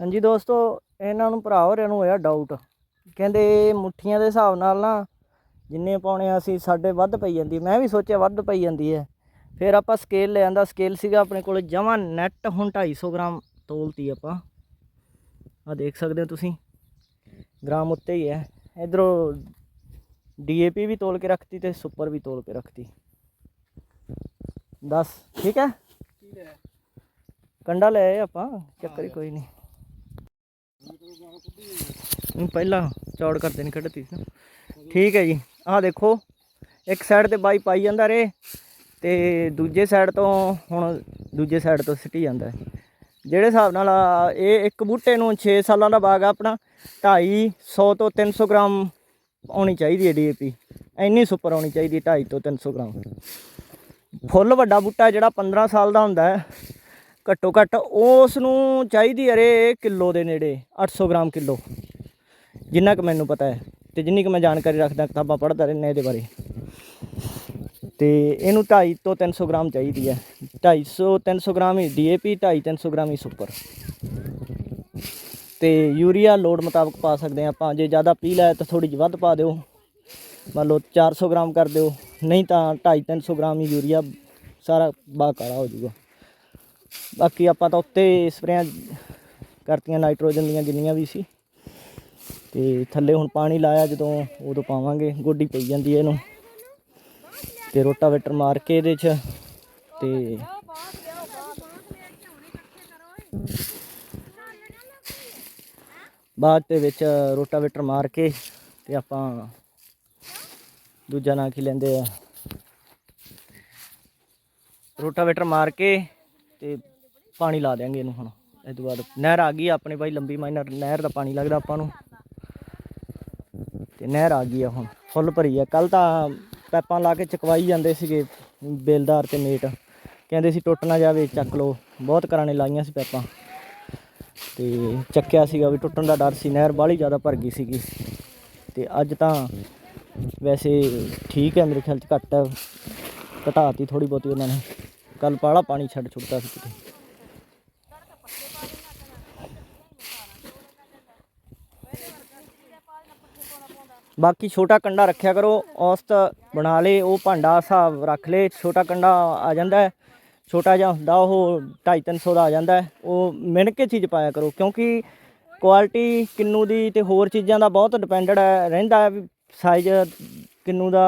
ਹਾਂਜੀ ਦੋਸਤੋ ਇਹਨਾਂ ਨੂੰ ਭਰਾ ਹੋਰਿਆਂ ਨੂੰ ਹੋਇਆ ਡਾਊਟ ਕਹਿੰਦੇ ਮੁੱਠੀਆਂ ਦੇ ਹਿਸਾਬ ਨਾਲ ਨਾ ਜਿੰਨੇ ਪਾਉਣੇ ਆ ਅਸੀਂ ਸਾਡੇ ਵੱਧ ਪਈ ਜਾਂਦੀ। ਮੈਂ ਵੀ ਸੋਚਿਆ ਵੱਧ ਪਈ ਜਾਂਦੀ ਹੈ ਫਿਰ ਆਪਾਂ ਸਕੇਲ ਲੈ ਆਂਦਾ। ਸਕੇਲ ਸੀਗਾ ਆਪਣੇ ਕੋਲ ਜਮਾਂ ਨੈਟ ਹੁਣ 250 ਗ੍ਰਾਮ ਤੋਲਤੀ ਆਪਾਂ। ਆ ਦੇਖ ਸਕਦੇ ਹੋ ਤੁਸੀਂ। ਗ੍ਰਾਮ ਉੱਤੇ ਹੀ ਹੈ। ਇਧਰੋਂ ਡੀਏਪੀ ਵੀ ਤੋਲ ਕੇ ਰੱਖਤੀ ਤੇ ਸੁਪਰ ਵੀ ਤੋਲ ਕੇ ਰੱਖਤੀ। 10 ਠੀਕ ਹੈ? ਕੰਡਾ ਲੈ ਆਪਾਂ। ਚੱਕਰ ਹੀ। ਕੋਈ ਨਹੀਂ। ਹੁਣ ਪਹਿਲਾਂ ਚੌੜ ਕਰਦੇ ਨੇ ਕੱਢਤੀ ਸੀ ਠੀਕ ਹੈ ਜੀ, ਆਹ ਦੇਖੋ, ਇੱਕ ਸਾਈਡ ਤੇ ਬਾਈ ਪਾਈ ਜਾਂਦਾ ਰੇ, ਤੇ ਦੂਜੇ ਸਾਈਡ ਤੋਂ ਹੁਣ ਦੂਜੇ ਸਾਈਡ ਤੋਂ ਸਿੱਟੀ ਜਾਂਦਾ ਜਿਹੜੇ ਹਿਸਾਬ ਨਾਲ ਇਹ ਇੱਕ ਬੂਟੇ ਨੂੰ 6 ਸਾਲਾਂ ਦਾ ਬਾਗ ਆ ਆਪਣਾ 250 ਤੋਂ 300 ਗ੍ਰਾਮ ਆਉਣੀ ਚਾਹੀਦੀ ਹੈ ਡੀਏਪੀ ਇੰਨੀ ਸੁਪਰ ਆਉਣੀ ਚਾਹੀਦੀ 250 ਤੋਂ 300 ਗ੍ਰਾਮ। ਫੁੱਲ ਵੱਡਾ ਬੂਟਾ ਜਿਹੜਾ 15 ਸਾਲ ਦਾ ਹੁੰਦਾ ਹੈ ਘੱਟੋ ਘੱਟ ਉਸ ਨੂੰ ਚਾਹੀਦੀ ਹੈ ਰੇ ਕਿਲੋ ਦੇ ਨੇੜੇ 800 ਗ੍ਰਾਮ ਕਿਲੋ। ਜਿੰਨਾ ਕਿ ਮੈਨੂੰ ਪਤਾ ਹੈ ਤੇ ਜਿੰਨੀ ਕਿ ਮੈਂ ਜਾਣਕਾਰੀ ਰੱਖਦਾ ਕਿਤਾਬਾਂ ਪੜ੍ਹਦਾ ਰਹਿੰਦਾ ਇਹਦੇ ਬਾਰੇ। ਤੇ ਇਹਨੂੰ 250 ਤੋਂ 300 ਗ੍ਰਾਮ ਚਾਹੀਦੀ ਹੈ। 250 300 ਗ੍ਰਾਮ ਹੀ ਡੀਏਪੀ 250 300 ਗ੍ਰਾਮ ਹੀ ਸੁਪਰ। ਤੇ ਯੂਰੀਆ ਲੋਡ ਮੁਤਾਬਕ ਪਾ ਸਕਦੇ ਹਾਂ ਆਪਾਂ। ਜੇ ਜ਼ਿਆਦਾ ਪੀ ਲਿਆ ਤਾਂ ਥੋੜੀ ਜਿਹੀ ਵੱਧ ਪਾ ਦਿਓ। ਮੰਨ ਲਓ 400 ਗ੍ਰਾਮ ਕਰ ਦਿਓ। ਨਹੀਂ ਤਾਂ 250 300 ਗ੍ਰਾਮ ਹੀ ਯੂਰੀਆ ਸਾਰਾ ਬਾਕਾਲਾ ਹੋ ਜਾਊਗਾ। ਬਾਕੀ ਆਪਾਂ ਤਾਂ ਉੱਤੇ ਸਪਰੇਆਂ ਕਰਤੀਆਂ ਨਾਈਟ੍ਰੋਜਨ ਦੀਆਂ ਜਿੰਨੀਆਂ ਵੀ ਸੀ। ਤੇ ਥੱਲੇ ਹੁਣ ਪਾਣੀ ਲਾਇਆ ਜਦੋਂ ਉਦੋਂ ਪਾਵਾਂਗੇ। ਗੋਡੀ ਪਈ ਜਾਂਦੀ ਹੈ ਇਹਨੂੰ। ਤੇ ਰੋਟਾਵੇਟਰ ਮਾਰ ਕੇ ਇਹਦੇ 'ਚ ਤੇ ਬਾਅਦ ਦੇ ਵਿੱਚ ਰੋਟਾਵੇਟਰ ਮਾਰ ਕੇ ਤੇ ਆਪਾਂ ਦੂਜਾ ਨਾਂ ਕੀ ਲੈਂਦੇ ਆ? ਰੋਟਾਵੇਟਰ ਮਾਰ ਕੇ ਤੇ ਪਾਣੀ ਲਾ ਦਿਆਂਗੇ ਇਹਨੂੰ ਹੁਣ। ਇਹ ਤੋਂ ਬਾਅਦ ਨਹਿਰ ਆ ਗਈ ਆ ਆਪਣੇ ਭਾਈ ਲੰਬੀ ਮਾਈਨਰ ਨਹਿਰ ਦਾ ਪਾਣੀ ਲੱਗਦਾ ਆਪਾਂ ਨੂੰ। ਤੇ ਨਹਿਰ ਆ ਗਈ ਆ ਹੁਣ, ਫੁੱਲ ਭਰੀ ਆ। ਕੱਲ ਤਾਂ ਪੈਪਾਂ ਲਾ ਕੇ ਚਕਵਾਈ ਜਾਂਦੇ ਸੀਗੇ ਬੇਲਦਾਰ ਤੇ ਮੇਟ ਕਹਿੰਦੇ ਸੀ ਟੁੱਟ ਨਾ ਜਾਵੇ, ਚੱਕ ਲਓ। ਬਹੁਤ ਕਰਾਣੇ ਲਾਈਆਂ ਸੀ ਪੈਪਾਂ। ਤੇ ਚੱਕਿਆ ਸੀਗਾ ਵੀ ਟੁੱਟਣ ਦਾ ਡਰ ਸੀ, ਨਹਿਰ ਬਾਹਲੀ ਜ਼ਿਆਦਾ ਭਰ ਗਈ ਸੀਗੀ। ਤੇ ਅੱਜ ਤਾਂ ਵੈਸੇ ਠੀਕ ਹੈ ਮੇਰੇ ਖਿਆਲ ਚ ਘੱਟ ਘਟਾਤੀ ਥੋੜੀ ਬਹੁਤੀ ਉਹਨਾਂ ਨੇ। ਕੱਲ ਪਾਲਾ ਪਾਣੀ ਛੱਡ ਛੁੱਟਦਾ ਸੀ ਕਿਤੇ। ਬਾਕੀ ਛੋਟਾ ਕੰਡਾ ਰੱਖਿਆ ਕਰੋ, ਔਸਤ ਬਣਾ ਲੇ, ਉਹ ਭਾਂਡਾ ਹਿਸਾਬ ਰੱਖ ਲੇ, ਛੋਟਾ ਕੰਡਾ ਆ ਜਾਂਦਾ ਛੋਟਾ ਜਿਹਾ ਹੁੰਦਾ, ਉਹ 250 300 ਦਾ ਆ ਜਾਂਦਾ ਉਹ ਮਿਣ ਕੇ ਚੀਜ਼ ਪਾਇਆ ਕਰੋ, ਕਿਉਂਕਿ ਕੁਆਲਿਟੀ ਕਿੰਨੂ ਦੀ ਤੇ ਹੋਰ ਚੀਜ਼ਾਂ ਦਾ ਬਹੁਤ ਡਿਪੈਂਡਡ ਹੈ, ਰਹਿੰਦਾ ਵੀ ਸਾਈਜ਼ ਕਿੰਨੂ ਦਾ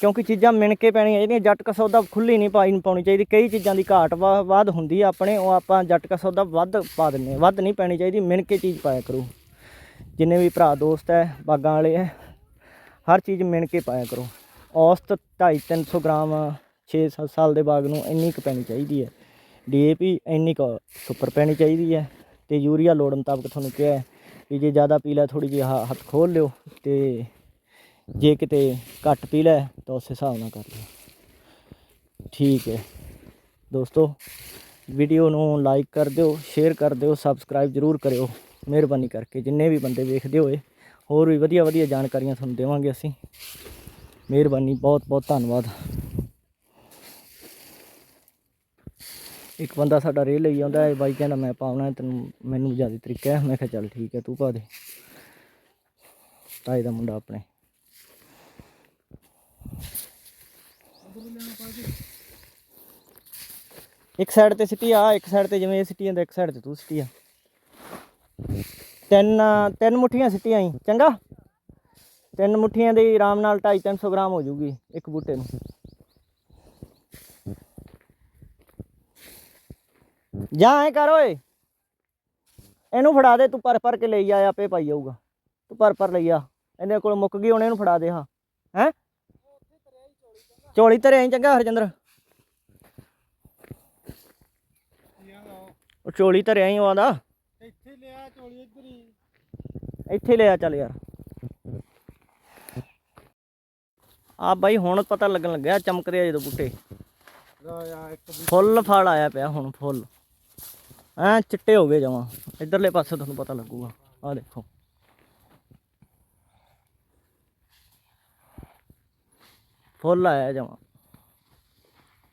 ਕਿਉਂਕਿ ਚੀਜ਼ਾਂ ਮਿਣ ਕੇ ਪੈਣੀਆਂ ਜਿਹੜੀਆਂ ਜੱਟ ਕਾ ਸੌਦਾ ਖੁੱਲੀ ਨਹੀਂ ਪਾਈ ਪਾਉਣੀ ਚਾਹੀਦੀ। ਕਈ ਚੀਜ਼ਾਂ ਦੀ ਘਾਟ ਵਾ- ਵੱਧ ਹੁੰਦੀ ਆ ਆਪਣੇ, ਉਹ ਆਪਾਂ ਜੱਟ ਕਾ ਸੌਦਾ ਵੱਧ ਪਾ ਦਿੰਦੇ ਹਾਂ। ਵੱਧ ਨਹੀਂ ਪੈਣੀ ਚਾਹੀਦੀ, ਮਿਣ ਕੇ ਚੀਜ਼ ਪਾਇਆ ਕਰੋ। ਜਿੰਨੇ ਵੀ ਭਰਾ ਦੋਸਤ ਹੈ, ਬਾਗਾਂ ਵਾਲੇ ਹੈ, ਹਰ ਚੀਜ਼ ਮਿਣ ਕੇ ਪਾਇਆ ਕਰੋ। ਔਸਤ 250 300 ਗ੍ਰਾਮ 6-7 ਸਾਲ ਦੇ ਬਾਗ ਨੂੰ ਇੰਨੀ ਕੁ ਪੈਣੀ ਚਾਹੀਦੀ ਹੈ। ਡੀਏਪੀ ਇੰਨੀ ਕੁ ਸੁਪਰ ਪੈਣੀ ਚਾਹੀਦੀ ਹੈ। ਤੇ ਯੂਰੀਆ ਲੋੜ ਮੁਤਾਬਕ ਤੁਹਾਨੂੰ ਕਿਹਾ ਹੈ ਵੀ ਜੇ ਜ਼ਿਆਦਾ ਪੀ ਲਿਆ ਥੋੜੀ ਜਿਹੀ ਹ- ਹੱਥ ਖੋਲ ਲਿਓ ਤੇ ਜੇ ਕਿਤੇ ਘੱਟ ਪੀ ਲੈ, ਤਾਂ ਉਸ ਹਿਸਾਬ ਨਾਲ ਕਰ ਲਿਓ ਠੀਕ ਹੈ। ਦੋਸਤੋ ਵੀਡੀਓ ਨੂੰ ਲਾਈਕ ਕਰ ਦਿਓ ਸ਼ੇਅਰ ਕਰ ਦਿਓ ਸਬਸਕ੍ਰਾਈਬ ਜ਼ਰੂਰ ਕਰਿਓ, ਮਿਹਰਬਾਨੀ ਕਰਕੇ। ਜਿੰਨੇ ਵੀ ਬੰਦੇ ਵੇਖਦੇ ਹੋਏ, ਹੋਰ ਵੀ ਵਧੀਆ ਵਧੀਆ ਜਾਣਕਾਰੀਆਂ ਤੁਹਾਨੂੰ ਦੇਵਾਂਗੇ ਅਸੀਂ। ਮਿਹਰਬਾਨੀ ਬਹੁਤ ਬਹੁਤ ਧੰਨਵਾਦ। ਇੱਕ ਬੰਦਾ ਸਾਡਾ ਰੇ ਲਈ ਆਉਂਦਾ ਹੈ, ਬਾਈ ਕਹਿੰਦਾ, ਮੈਂ ਪਾਉਣਾ ਤੈਨੂੰ, ਮੈਨੂੰ ਜ਼ਿਆਦਾ ਤਰੀਕਾ ਹੈ। ਮੈਂ ਕਿਹਾ, ਚੱਲ ਠੀਕ ਹੈ, ਤੂੰ ਪਾ ਦੇ। ਤਾਏ ਦਾ ਮੁੰਡਾ ਆਪਣੇ ਇੱਕ ਸਾਈਡ ਤੇ ਸਿੱਟੀ ਆ, ਇੱਕ ਸਾਈਡ ਤੇ ਜਿਵੇਂ ਇਹ ਸਿੱਟੀ ਜਾਂਦਾ ਇੱਕ ਸਾਈਡ ਤੇ ਤੂੰ ਸਿੱਟੀ ਆ। ਤਿੰਨ ਤਿੰਨ ਮੁੱਠੀਆਂ ਸਿੱਟੀਆਂ ਹੀ ਚੰਗਾ? ਤਿੰਨ ਮੁੱਠੀਆਂ ਦੀ ਆਰਾਮ ਨਾਲ 250 300 ਗ੍ਰਾਮ ਹੋ ਜੂਗੀ ਇੱਕ ਬੂਟੇ ਨੂੰ। ਜਾ ਐ ਕਰ ਓਏ। ਇਹਨੂੰ ਫੜਾ ਦੇ, ਤੂੰ ਪਰ ਪਰ ਕੇ ਲਈ ਆ ਆਪੇ ਪਾਈ ਜਾਊਗਾ। ਤੂੰ ਪਰ ਪਰ ਲਈ ਆ। ਇਹਦੇ ਕੋਲ ਮੁੱਕ ਗਈ, ਹੁਣ ਇਹਨੂੰ ਫੜਾ ਦੇ, ਹਾਂ। ਹੈ? ਝੋਲੀ ਧਰਿਆ ਹੀ ਚੰਗਾ ਹਰਜਿੰਦਰ। ਉਹ ਝੋਲੀ ਧਰਿਆ ਹੀ ਆਂਦਾ ਇੱਥੇ ਲਿਆ ਝੋਲੀ ਇੱਧਰ ਹੀ। ਇੱਥੇ ਲਿਆ ਚੱਲ ਯਾਰ। ਆ ਬਾਈ ਹੁਣ ਪਤਾ ਲੱਗਣ ਲੱਗਿਆ ਚਮਕਦੇ ਆ ਜਦੋਂ ਬੂਟੇ। ਫੁੱਲ ਫਲ ਆਇਆ ਪਿਆ ਹੁਣ ਫੁੱਲ। ਐ ਚਿੱਟੇ ਹੋ ਗਏ ਜਮਾਂ। ਇਧਰਲੇ ਪਾਸੇ ਤੁਹਾਨੂੰ ਪਤਾ ਲੱਗੂਗਾ। ਆ ਦੇਖੋ। ਫੁੱਲ ਆਇਆ ਜਮਾ।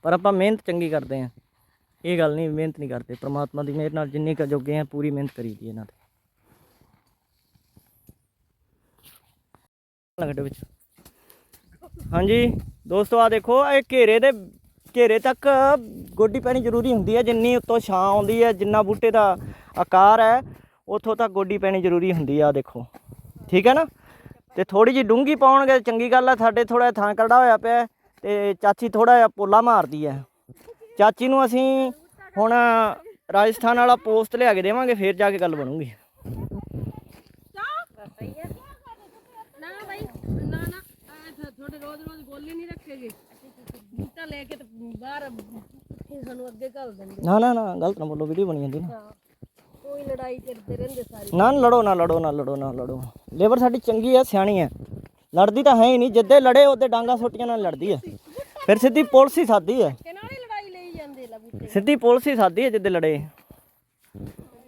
ਪਰ ਆਪਾਂ ਮਿਹਨਤ ਚੰਗੀ ਕਰਦੇ ਆਂ ਇਹ ਗੱਲ ਨਹੀਂ, ਮਿਹਨਤ ਨਹੀਂ ਕਰਦੇ। ਪ੍ਰਮਾਤਮਾ ਦੀ ਮਿਹਰ ਨਾਲ ਜਿੰਨੇ ਕੁ ਜੋਗੇ ਆ ਪੂਰੀ ਮਿਹਨਤ ਕਰੀ ਦੀ ਇਹਨਾਂ ਤੇ। ਲੰਗੜੇ ਵਿੱਚ। ਹਾਂਜੀ, ਦੋਸਤੋ ਆ ਦੇਖੋ, ਇਹ ਘੇਰੇ ਦੇ, ਘੇਰੇ ਤੱਕ ਗੋਡੀ ਪੈਣੀ ਜ਼ਰੂਰੀ ਹੁੰਦੀ ਹੈ। ਜਿੰਨੀ ਉੱਤੋਂ ਛਾਂ ਆਉਂਦੀ ਹੈ, ਜਿੰਨਾ ਬੂਟੇ ਦਾ ਆਕਾਰ ਹੈ, ਉੱਥੋਂ ਤੱਕ ਗੋਡੀ ਪੈਣੀ ਜ਼ਰੂਰੀ ਹੁੰਦੀ ਆ, ਆਹ ਦੇਖੋ। ਠੀਕ ਹੈ ਨਾ? ਤੇ ਥੋੜੀ ਜਿਹੀ ਡੂੰਗੀ ਪਾਉਣਗੇ ਚੰਗੀ ਗੱਲ ਹੈ ਸਾਡੇ ਥੋੜਾ ਥਾਂ ਕਰੜਾ ਹੋਇਆ ਪਿਆ ਤੇ ਚਾਚੀ ਥੋੜਾ ਜਿਹਾ ਪੋਲਾ ਮਾਰਦੀ ਹੈ। ਚਾਚੀ ਨੂੰ ਅਸੀਂ ਹੁਣ ਰਾਜਸਥਾਨ ਵਾਲਾ ਪੋਸਟ ਲਿਆ ਕੇ ਦੇਵਾਂਗੇ ਫੇਰ ਜਾ ਕੇ ਗੱਲ ਬਣੂਗੀ। ਤੁਹਾਡੇ ਰੋਜ਼ ਰੋਜ਼ ਗੋਲੀ ਨਹੀਂ ਰੱਖੇਗੇ। ਬੂਟਾ ਲੈ ਕੇ ਤੇ ਬਾਹਰ ਫਿਰ ਸਾਨੂੰ ਅੱਗੇ ਘੱਲ ਦਿੰਦੇ ਨਾ ਨਾ ਨਾ ਗਲਤ ਨਾ ਬੋਲੋ ਵੀਡੀਓ ਬਣੀ ਜਾਂਦੀ ਨਾ। ਕੋਈ ਲੜਾਈ ਕਰਦੇ ਰਹਿੰਦੇ ਸਾਰੇ। ਨਾ ਲੜੋ ਨਾ ਲੜੋ ਨਾ ਲੜੋ ਨਾ ਲੜੋ। ਲੇਬਰ ਸਾਡੀ ਚੰਗੀ ਹੈ ਸਿਆਣੀ ਹੈ ਲੜਦੀ ਤਾਂ ਹੈ ਹੀ ਨਹੀਂ। ਜਿੱਦੇ ਲੜੇ ਉਹਦੇ ਡਾਂਗਾ ਸੋਟੀਆਂ ਨਾਲ ਲੜਦੀ ਹੈ ਫਿਰ ਸਿੱਧੀ ਪੁਲਿਸ ਹੀ ਸਾਦੀ ਹੈ ਕਿ ਨਾਲ ਹੀ ਲੜਾਈ ਲਈ ਜਾਂਦੇ ਲਾ ਬੂਟੇ। ਸਿੱਧੀ ਪੁਲਿਸ ਹੀ ਸਾਦੀ ਹੈ ਜਿੱਦੇ ਲੜੇ।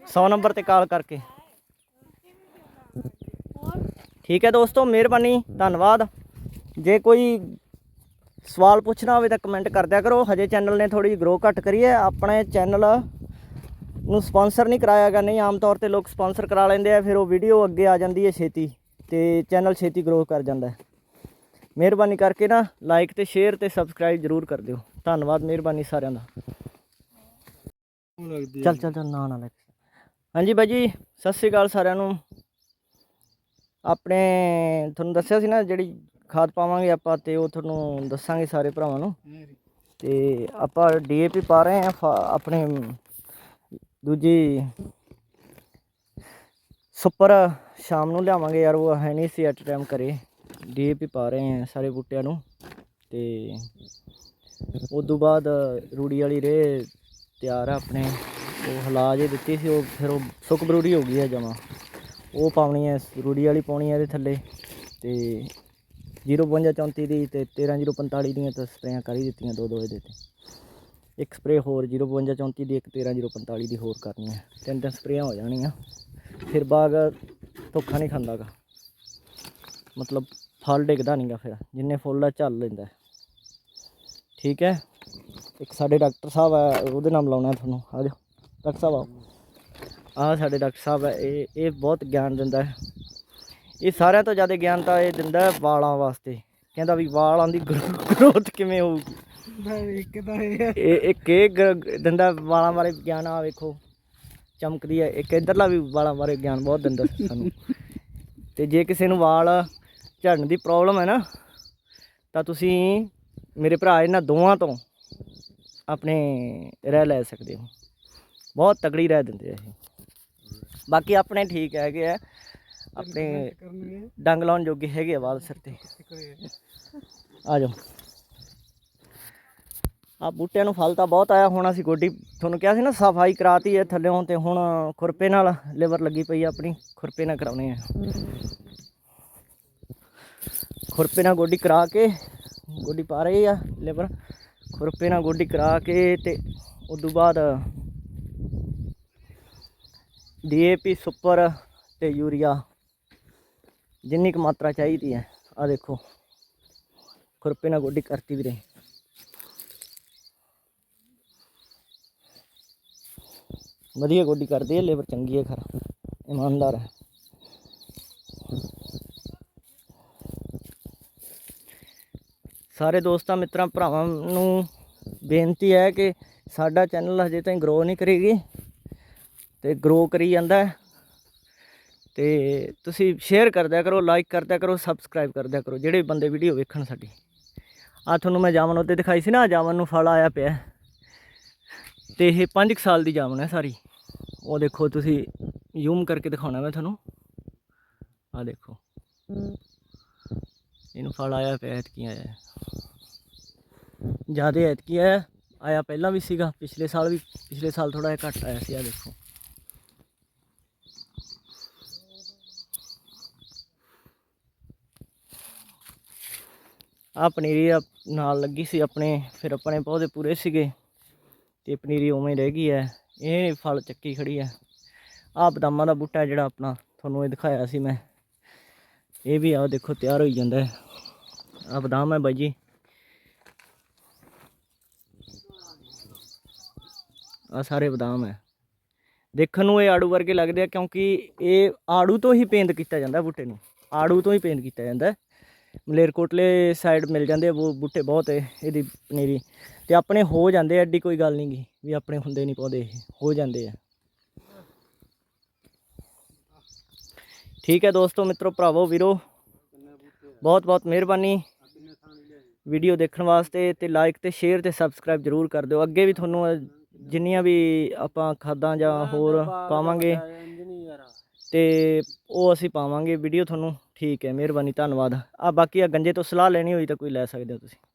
100 ਨੰਬਰ ਤੇ ਕਾਲ ਕਰਕੇ। ਠੀਕ ਹੈ ਦੋਸਤੋ ਮਿਹਰਬਾਨੀ ਧੰਨਵਾਦ। ਜੇ ਕੋਈ ਸਵਾਲ ਪੁੱਛਣਾ ਹੋਵੇ ਤਾਂ ਕਮੈਂਟ ਕਰ ਦਿਆ ਕਰੋ। ਹਜੇ ਚੈਨਲ ਨੇ ਥੋੜੀ ਗਰੋ ਘੱਟ ਕਰੀ ਹੈ ਆਪਣੇ ਚੈਨਲ ਨੂੰ ਸਪਾਂਸਰ ਨਹੀਂ ਕਰਾਇਆਗਾ ਨਹੀਂ ਆਮ ਤੌਰ ਤੇ ਲੋਕ ਸਪਾਂਸਰ ਕਰਾ ਲੈਂਦੇ ਆ ਫਿਰ ਉਹ ਵੀਡੀਓ ਅੱਗੇ ਆ ਜਾਂਦੀ ਹੈ ਛੇਤੀ ਤੇ ਚੈਨਲ ਛੇਤੀ ਗਰੋ ਕਰ ਜਾਂਦਾ ਹੈ। ਮਿਹਰਬਾਨੀ ਕਰਕੇ ਨਾ ਲਾਈਕ ਤੇ ਸ਼ੇਅਰ ਤੇ ਸਬਸਕ੍ਰਾਈਬ ਜ਼ਰੂਰ ਕਰ ਦਿਓ। ਧੰਨਵਾਦ ਮਿਹਰਬਾਨੀ ਸਾਰਿਆਂ ਦਾ। ਚੱਲ ਚੱਲ ਚੱਲ ਨਾ ਨਾ ਲੈ ਹਾਂਜੀ ਬਾਈ ਜੀ ਸਤਿ ਸ੍ਰੀ ਅਕਾਲ ਸਾਰਿਆਂ ਨੂੰ। ਆਪਣੇ ਤੁਹਾਨੂੰ ਦੱਸਿਆ ਸੀ ਨਾ ਜਿਹੜੀ ਖਾਦ ਪਾਵਾਂਗੇ ਆਪਾਂ ਤੇ ਉਹ ਤੁਹਾਨੂੰ ਦੱਸਾਂਗੇ ਸਾਰੇ ਭਰਾਵਾਂ ਨੂੰ। ਤੇ ਆਪਾਂ ਡੀਏਪੀ ਪਾ ਰਹੇ ਆ ਆਪਣੇ ਦੂਜੀ ਸੁਪਰ ਸ਼ਾਮ ਨੂੰ ਲਿਆਵਾਂਗੇ ਯਾਰ, ਉਹ ਹੈ ਨਹੀਂ ਸੀ ਐਟ ਟਾਈਮ ਕਰੇ ਡੀਏਪੀ ਪਾ ਰਹੇ ਆ ਸਾਰੇ ਬੂਟਿਆਂ ਨੂੰ। ਤੇ ਉਸ ਤੋਂ ਬਾਅਦ ਰੂੜੀ ਵਾਲੀ ਰੇ ਤਿਆਰ ਆ ਆਪਣੇ। ਉਹ ਹਲਾ ਜੇ ਦਿੱਤੀ ਸੀ, ਉਹ ਫਿਰ ਉਹ ਸੁੱਕ ਬਰੂੜੀ ਹੋ ਗਈ ਹੈ ਜਮਾ। ਉਹ ਪਾਉਣੀ ਹੈ ਰੂੜੀ ਵਾਲੀ ਪਾਉਣੀ ਹੈ ਇਹਦੇ ਥੱਲੇ। ਤੇ 05234 ਦੀ ਤੇ 13045 ਦੀਆਂ ਤਾਂ ਸਪਰੇਆਂ ਕਰ ਹੀ ਦਿੱਤੀਆਂ ਦੋ ਦੋ ਇਹਦੇ ਤੇ। ਇੱਕ ਸਪਰੇ ਹੋਰ 05234 ਦੀ, ਇੱਕ 13045 ਦੀ ਹੋਰ ਕਰਨੀ ਹੈ। ਤਿੰਨ ਤਿੰਨ ਸਪਰੇਆਂ ਹੋ ਜਾਣੀਆਂ। ਫਿਰ ਬਾਗ ਧੋਖਾ ਨਹੀਂ ਖਾਂਦਾਗਾ। ਮਤਲਬ ਫਲ ਡਿੱਗਦਾ ਨਹੀਂਗਾ ਫਿਰ, ਜਿੰਨੇ ਫੁੱਲ ਆ ਝੱਲ ਲੈਂਦਾ। ਠੀਕ ਹੈ? ਇੱਕ ਸਾਡੇ ਡਾਕਟਰ ਸਾਹਿਬ ਆ, ਉਹਦੇ ਨਾਮ ਲਾਉਣਾ ਤੁਹਾਨੂੰ। ਆ ਜਾਓ, ਡਾਕਟਰ ਸਾਹਿਬ ਆਓ। ਆਹ ਸਾਡੇ ਡਾਕਟਰ ਸਾਹਿਬ ਹੈ ਇਹ ਇਹ ਬਹੁਤ ਗਿਆਨ ਦਿੰਦਾ ਹੈ। ਇਹ ਸਾਰਿਆਂ ਤੋਂ ਜ਼ਿਆਦਾ ਗਿਆਨ ਤਾਂ ਇਹ ਦਿੰਦਾ ਵਾਲਾਂ ਵਾਸਤੇ। ਕਹਿੰਦਾ ਵੀ ਵਾਲਾਂ ਦੀ ਗਰੋਥ ਕਿਵੇਂ ਹੋਊਗੀ? ਇਹ ਇੱਕ ਇਹ ਗ- ਦਿੰਦਾ ਵਾਲਾਂ ਬਾਰੇ ਗਿਆਨ ਆ ਵੇਖੋ। ਚਮਕਦੀ ਹੈ ਇੱਕ ਇਧਰਲਾ ਵੀ ਵਾਲਾਂ ਬਾਰੇ ਗਿਆਨ ਬਹੁਤ ਦਿੰਦਾ ਸਾਨੂੰ। ਤੇ ਜੇ ਕਿਸੇ ਨੂੰ ਵਾਲ ਝੜਨ ਦੀ ਪ੍ਰੋਬਲਮ ਹੈ ਨਾ ਤਾਂ ਤੁਸੀਂ ਮੇਰੇ ਭਰਾ ਇਹਨਾਂ ਦੋਵਾਂ ਤੋਂ ਆਪਣੇ ਰਹਿ ਲੈ ਸਕਦੇ ਹੋ। ਬਹੁਤ ਤਗੜੀ ਰਹਿ ਦਿੰਦੇ ਆ ਇਹ। ਬਾਕੀ ਆਪਣੇ ਠੀਕ ਹੈਗੇ ਆ। ਆਪਣੇ ਡੰਗ ਲਾਉਣ ਜੋਗੇ ਹੈਗੇ ਆ ਵਾਲ ਸਿਰ ਤੇ। ਆ ਜਾਓ। ਆ ਬੂਟਿਆਂ ਨੂੰ ਫਲ ਤਾਂ ਬਹੁਤ ਆਇਆ, ਹੁਣ ਅਸੀਂ ਗੋਡੀ ਤੁਹਾਨੂੰ ਕਿਹਾ ਸੀ ਨਾ, ਸਫ਼ਾਈ ਕਰਾਤੀ ਹੈ ਥੱਲੇੋਂ ਤੇ ਹੁਣ ਖੁਰਪੇ ਨਾਲ ਲੇਬਰ ਲੱਗੀ ਪਈ ਆ ਆਪਣੀ, ਖੁਰਪੇ ਨਾਲ ਕਰਾਉਣੇ ਆ। ਖੁਰਪੇ ਨਾਲ ਗੋਡੀ ਕਰਾ ਕੇ, ਗੋਡੀ ਪਾ ਰਹੀ ਆ ਲੇਬਰ ਖੁਰਪੇ ਨਾਲ ਗੋਡੀ ਕਰਾ ਕੇ ਤੇ ਉਸ ਤੋਂ ਬਾਅਦ ਡੀਏਪੀ, ਸੁਪਰ ਤੇ ਯੂਰੀਆ, ਜਿੰਨੀ ਕੁ ਮਾਤਰਾ ਚਾਹੀਦੀ ਹੈ ਆ ਦੇਖੋ, ਖੁਰਪੇ ਨਾਲ ਗੋਡੀ ਕਰਤੀ ਵੀਰੇ। ਵਧੀਆ ਗੋਡੀ ਕਰਦੀ ਹੈ ਲੇਬਰ ਚੰਗੀ ਹੈ ਖਰਾ, ਇਮਾਨਦਾਰ ਹੈ ਸਾਰੇ ਦੋਸਤਾਂ, ਮਿੱਤਰਾਂ, ਭਰਾਵਾਂ ਨੂੰ ਬੇਨਤੀ ਹੈ ਕਿ ਸਾਡਾ ਚੈਨਲ ਹਜੇ ਤਾਈਂ ਗਰੋ ਨਹੀਂ ਕਰੇਗੀ ਤੇ ਗਰੋ ਕਰੀ ਜਾਂਦਾ ਹੈ। ਤੇ ਤੁਸੀਂ ਸ਼ੇਅਰ ਕਰਦਿਆ ਕਰੋ ਲਾਈਕ ਕਰਦਿਆ ਕਰੋ ਸਬਸਕ੍ਰਾਈਬ ਕਰਦਿਆ ਕਰੋ, ਜਿਹੜੇ ਬੰਦੇ ਵੀਡੀਓ ਵੇਖਣ ਸਾਡੀ। ਆ ਤੁਹਾਨੂੰ ਮੈਂ ਜਾਮਨ ਉੱਤੇ ਦਿਖਾਈ ਸੀ ਨਾ ਜਾਮਨ ਨੂੰ ਫਲ ਆਇਆ ਪਿਆ। ਤੇ ਇਹ 5 ਸਾਲ ਦੀ ਜਾਮਨ ਹੈ ਸਾਰੀ। ਉਹ ਦੇਖੋ ਤੁਸੀਂ ਜ਼ੂਮ ਕਰਕੇ ਦਿਖਾਉਣਾ ਮੈਂ ਤੁਹਾਨੂੰ। ਆ ਦੇਖੋ। ਇਹਨੂੰ ਫਲ ਆਇਆ ਪਿਆ ਐਤਕੀ ਆਇਆ। ਜ਼ਿਆਦਾ ਐਤਕੀ ਆਇਆ ਆਇਆ ਪਹਿਲਾਂ ਵੀ ਸੀਗਾ, ਪਿਛਲੇ ਸਾਲ ਵੀ, ਪਿਛਲੇ ਸਾਲ ਥੋੜਾ ਜਿਹਾ ਘੱਟ ਆਇਆ ਸੀ ਆ ਦੇਖੋ। ਆ ਪਨੀਰੀ ਨਾਲ ਲੱਗੀ ਸੀ ਆਪਣੇ, ਫਿਰ ਆਪਣੇ ਪੌਦੇ ਪੂਰੇ ਸੀਗੇ। ਤੇ ਪਨੀਰੀ ਉਵੇਂ ਰਹਿ ਗਈ ਹੈ। ਇਹ ਫਲ ਚੱਕੀ ਖੜੀ ਹੈ। ਆ ਬਦਾਮਾਂ ਦਾ ਬੂਟਾ ਜਿਹੜਾ ਆਪਣਾ, ਤੁਹਾਨੂੰ ਇਹ ਦਿਖਾਇਆ ਸੀ ਮੈਂ। ਇਹ ਵੀ ਆ ਦੇਖੋ, ਤਿਆਰ ਹੋਈ ਜਾਂਦਾ ਹੈ। ਆ ਬਦਾਮ ਹੈ ਬਾਈ ਜੀ। ਆ ਸਾਰੇ ਬਦਾਮ ਹੈ। ਦੇਖਣ ਨੂੰ ਇਹ ਆੜੂ ਵਰਗੇ ਲੱਗਦੇ ਆ ਕਿਉਂਕਿ ਇਹ ਆੜੂ ਤੋਂ ਹੀ ਪੇਂਦ ਕੀਤਾ ਜਾਂਦਾ ਬੂਟੇ ਨੂੰ। ਆੜੂ ਤੋਂ ਹੀ ਪੇਂਦ ਕੀਤਾ ਜਾਂਦਾ ਮਲੇਰਕੋਟਲੇ ਸਾਈਡ ਮਿਲ ਜਾਂਦੇ ਆ ਉਹ ਬੂਟੇ ਬਹੁਤ ਇਹਦੀ ਪਨੀਰੀ ਤੇ ਆਪਣੇ ਹੋ ਜਾਂਦੇ ਐਡੀ ਕੋਈ ਗੱਲ ਨਹੀਂ ਗੀ ਵੀ ਆਪਣੇ ਹੁੰਦੇ ਨਹੀਂ ਪੌਦੇ ਇਹ ਹੋ ਜਾਂਦੇ ਆ। ਠੀਕ ਹੈ ਦੋਸਤੋ ਮਿੱਤਰੋ ਭਰਾਵੋ ਵੀਰੋ ਬਹੁਤ ਬਹੁਤ ਮਿਹਰਬਾਨੀ ਵੀਡੀਓ ਦੇਖਣ ਵਾਸਤੇ ਤੇ ਲਾਈਕ ਤੇ ਸ਼ੇਅਰ ਤੇ ਸਬਸਕ੍ਰਾਈਬ ਜਰੂਰ ਕਰ ਦਿਓ। ਅੱਗੇ ਵੀ ਤੁਹਾਨੂੰ ਜਿੰਨੀਆਂ ਵੀ ਆਪਾਂ ਖਾਦਾਂ ਜਾਂ ਹੋਰ ਪਾਵਾਂਗੇ ਤੇ ਉਹ ਅਸੀਂ ਪਾਵਾਂਗੇ ਵੀਡੀਓ ਤੁਹਾਨੂੰ। ਠੀਕ ਹੈ, ਮਿਹਰਬਾਨੀ, ਧੰਨਵਾਦ। ਆ ਬਾਕੀ ਆ ਗੰਜੇ ਤੋਂ ਸਲਾਹ ਲੈਣੀ ਹੋਈ ਤਾਂ ਕੋਈ ਲੈ ਸਕਦੇ ਹੋ ਤੁਸੀਂ।